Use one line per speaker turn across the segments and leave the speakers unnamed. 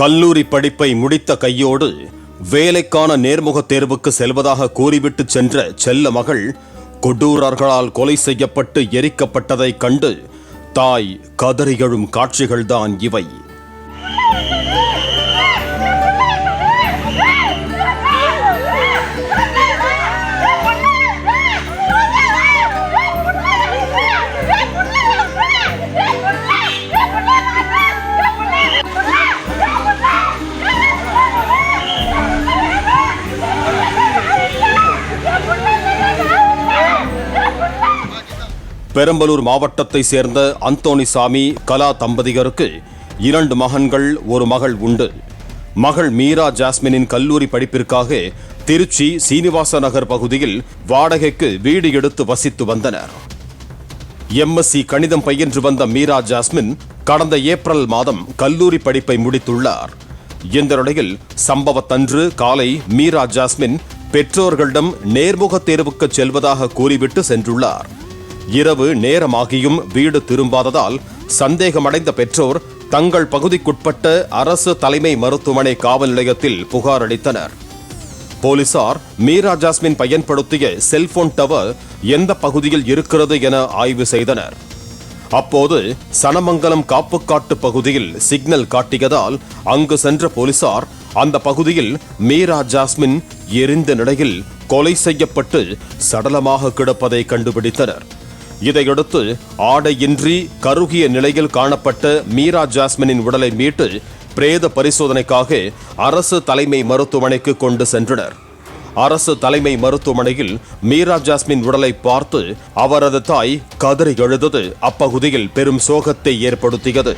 கல்லூரி படிப்பை முடித்த கையோடு வேலைக்கான நேர்முக தேர்வுக்கு செல்வதாக கூறிவிட்டு சென்ற செல்ல மகள் கொடூரர்களால் கொலை செய்யப்பட்டு எரிக்கப்பட்டதைக் கண்டு தாய் கதறி எழும் காட்சிகள்தான் இவை. பெரம்பலூர் மாவட்டத்தை சேர்ந்த அந்தோணிசாமி கலா தம்பதியருக்கு இரண்டு மகன்கள் ஒரு மகள் உண்டு. மகள் மீரா ஜாஸ்மினின் கல்லூரி படிப்பிற்காக திருச்சி சீனிவாச நகர் பகுதியில் வாடகைக்கு வீடு எடுத்து வசித்து வந்தனர். எம்எஸ்சி கணிதம் பயின்று வந்த மீரா ஜாஸ்மின் கடந்த ஏப்ரல் மாதம் கல்லூரி படிப்பை முடித்துள்ளார். இந்த நிலையில் சம்பவத்தன்று காலை மீரா ஜாஸ்மின் பெற்றோர்களிடம் நேர்முக தேர்வுக்கு செல்வதாக கூறிவிட்டு சென்றுள்ளார். இரவு நேரமாகியும் வீடு திரும்பாததால் சந்தேகமடைந்த பெற்றோர் தங்கள் பகுதிக்குட்பட்ட அரசு தலைமை மருத்துவமனை காவல் நிலையத்தில் புகார் அளித்தனர். போலீசார் மீரா ஜாஸ்மின் பயன்படுத்திய செல்போன் டவர் எந்த பகுதியில் இருக்கிறது என ஆய்வு செய்தனர். அப்போது சனமங்கலம் காப்புக்காட்டு பகுதியில் சிக்னல் காட்டியதால் அங்கு சென்ற போலீசார் அந்த பகுதியில் மீரா ஜாஸ்மின் எரிந்த நிலையில் கொலை செய்யப்பட்டு சடலமாக கிடப்பதை கண்டுபிடித்தனர். இதையடுத்து ஆடையின்றி கருகிய நிலையில் காணப்பட்ட மீரா ஜாஸ்மினின் உடலை மீட்டு பிரேத பரிசோதனைக்காக அரசு தலைமை மருத்துவமனைக்கு கொண்டு சென்றனர். அரசு தலைமை மருத்துவமனையில் மீரா ஜாஸ்மின் உடலை பார்த்து அவரது தாய் கதறி எழுதது அப்பகுதியில் பெரும் சோகத்தை ஏற்படுத்தியது.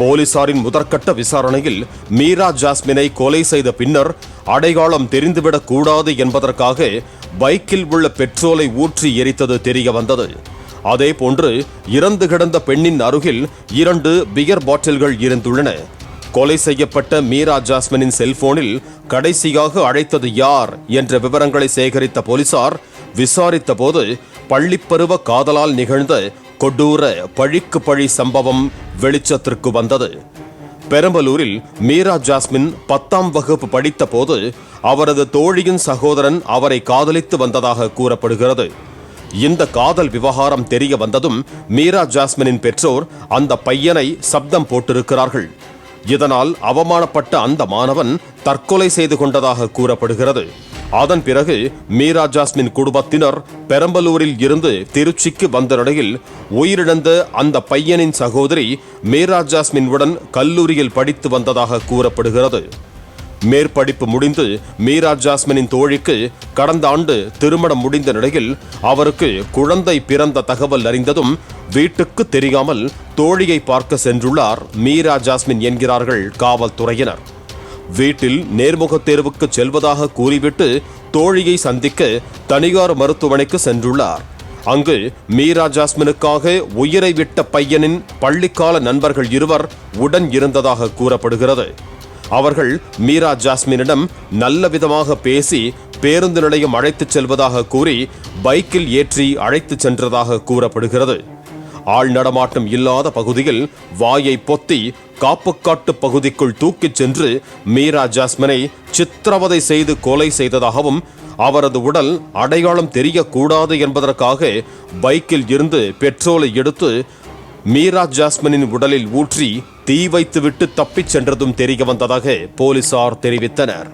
போலீசாரின் முதற்கட்ட விசாரணையில் மீரா ஜாஸ்மினை கொலை செய்த பின்னர் அடையாளம் தெரிந்துவிடக் கூடாது என்பதற்காக பைக்கில் உள்ள பெட்ரோலை ஊற்றி எரித்தது தெரிய வந்தது அதேபோன்று இறந்து கிடந்த பெண்ணின் அருகில் இரண்டு பியர் பாட்டில்கள் இருந்துள்ளன. கொலை செய்யப்பட்ட மீரா ஜாஸ்மினின் செல்போனில் கடைசியாக அழைத்தது யார் என்ற விவரங்களை சேகரித்த போலீசார் விசாரித்த போது பள்ளிப்பருவ காதலால் நிகழ்ந்த கொடூர பழிக்கு பழி சம்பவம் வெளிச்சத்திற்கு வந்தது. பெரம்பலூரில் மீரா ஜாஸ்மின் பத்தாம் வகுப்பு படித்த போது அவரது தோழியின் சகோதரன் அவரை காதலித்து வந்ததாக கூறப்படுகிறது. இந்த காதல் விவகாரம் தெரிய வந்ததும் மீரா ஜாஸ்மினின் பெற்றோர் அந்த பையனை சப்தம் போட்டிருக்கிறார்கள். இதனால் அவமானப்பட்ட அந்த மாணவன் தற்கொலை செய்து கொண்டதாக கூறப்படுகிறது. அதன் பிறகு மீரா ஜாஸ்மின் குடும்பத்தினர் பெரம்பலூரில் இருந்து திருச்சிக்கு வந்த நிலையில் உயிரிழந்த அந்த பையனின் சகோதரி மீரா ஜாஸ்மின் உடன் கல்லூரியில் படித்து வந்ததாக கூறப்படுகிறது. மேற்படிப்பு முடிந்து மீரா ஜாஸ்மினின் தோழிக்கு கடந்த ஆண்டு திருமணம் முடிந்த நிலையில் அவருக்கு குழந்தை பிறந்த தகவல் அறிந்ததும் வீட்டுக்கு தெரியாமல் தோழியை பார்க்க சென்றுள்ளார் மீரா ஜாஸ்மின் என்கிறார்கள் காவல்துறையினர். வீட்டில் நேர்முகத் தேர்வுக்கு செல்வதாக கூறிவிட்டு தோழியை சந்திக்க தனியார் மருத்துவமனைக்கு சென்றுள்ளார். அங்கு மீரா ஜாஸ்மினுக்காக உயிரை விட்ட பையனின் பள்ளிக்கால நண்பர்கள் இருவர் உடன் இருந்ததாக கூறப்படுகிறது. அவர்கள் மீரா ஜாஸ்மினிடம் நல்ல விதமாக பேசி பேருந்து நிலையம் அழைத்துச் செல்வதாக கூறி பைக்கில் ஏற்றி அழைத்துச் சென்றதாக கூறப்படுகிறது. ஆள் நடமாட்டம் இல்லாத பகுதியில் வாயை பொத்தி காப்புக்காட்டு பகுதிக்குள் தூக்கிச் சென்று மீரா ஜாஸ்மினை சித்திரவதை செய்து கொலை செய்ததாகவும் அவரது உடல் அடையாளம் தெரியக்கூடாது என்பதற்காக பைக்கில் இருந்து பெட்ரோலை எடுத்து மீரா ஜாஸ்மினின் உடலில் ஊற்றி தீ வைத்துவிட்டு தப்பிச் சென்றதும் தெரிய வந்ததாக போலீசார் தெரிவித்தனர்.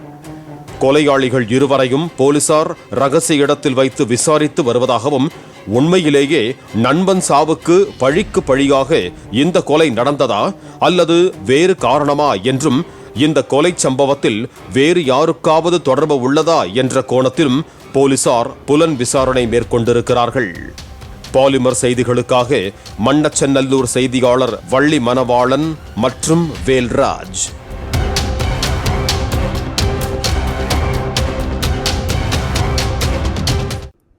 கொலையாளிகள் இருவரையும் போலீசார் ரகசிய இடத்தில் வைத்து விசாரித்து வருவதாகவும் உண்மையிலேயே நண்பன் சாவுக்கு பழிக்கு பழியாக இந்த கொலை நடந்ததா? அல்லது வேறு காரணமா என்றும் இந்த கொலை சம்பவத்தில் வேறு யாருக்காவது தொடர்பு உள்ளதா என்ற கோணத்திலும் போலீசார் புலன் விசாரணை மேற்கொண்டிருக்கிறார்கள். பாலிமர் செய்திகளுக்காக மன்னச்சநல்லூர் செய்தியாளர் வள்ளி மணவாளன் மற்றும் வேல்ராஜ்.